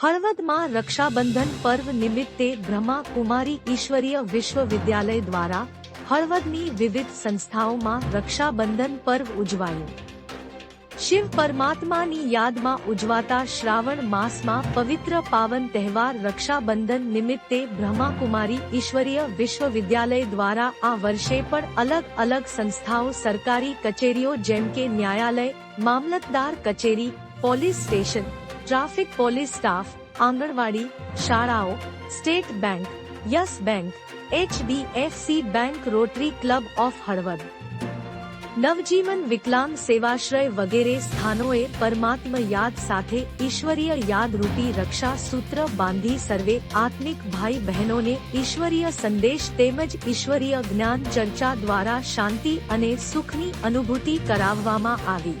હળવદમાં રક્ષાબંધન પર્વ નિમિત્તે બ્રહ્મા કુમારી ઈશ્વરીય વિશ્વવિદ્યાલય દ્વારા હળવદની વિવિધ સંસ્થાઓમાં રક્ષાબંધન પર્વ ઉજવાયું. શિવ પરમાત્માની યાદમાં ઉજવાતા શ્રાવણ માસમાં પવિત્ર પાવન તહેવાર રક્ષાબંધન નિમિત્તે બ્રહ્માકુમારી ઈશ્વરીય વિશ્વવિદ્યાલય દ્વારા આ વર્ષે પણ અલગ અલગ સંસ્થાઓ સરકારી કચેરીઓ જેમ કે ન્યાયાલય, મામલતદાર કચેરી, police station, traffic police staff anganwadi, શાળાઓ, state bank, yes bank, HDFC bank, rotary club of Halvad. Navjivan Viklang Sevashray વગેરે સ્થાનોએ પરમાત્મ યાદ સાથે ઈશ્વરીય યાદરૂપી રક્ષા સૂત્ર બાંધી સર્વે આત્મિક ભાઈ બહેનોને ઈશ્વરીય સંદેશ તેમજ ઈશ્વરીય જ્ઞાન ચર્ચા દ્વારા શાંતિ અને સુખની અનુભૂતિ કરાવવામાં આવી.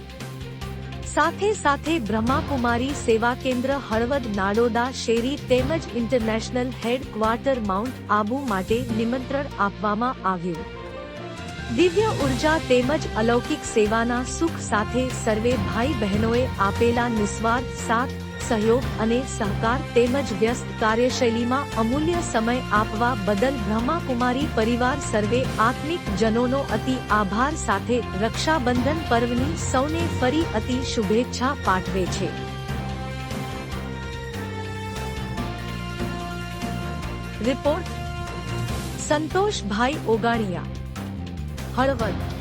સાથે સાથે બ્રહ્માકુમારી સેવા કેન્દ્ર હળવદ નાડોદા શેરી તેમજ international head quarter mount Abu માટે નિમંત્રણ આપવામાં આવ્યું. દિવ્ય ઊર્જા તેમજ અલૌકિક સેવાના સુખ સાથે સર્વે ભાઈ બહેનોએ આપેલા નિસ્વાર્થ સાથ સહયોગ અને સહકાર તેમજ વ્યસ્ત કાર્યશૈલીમાં અમૂલ્ય સમય આપવા બદલ બ્રહ્માકુમારી પરિવાર સર્વે આત્મિક જનોનો અતિ આભાર સાથે રક્ષાબંધન પર્વની સૌને ફરી અતિ શુભેચ્છા પાઠવે છે. રિપોર્ટ સંતોષભાઈ ઓગાણિયા, હળવદ.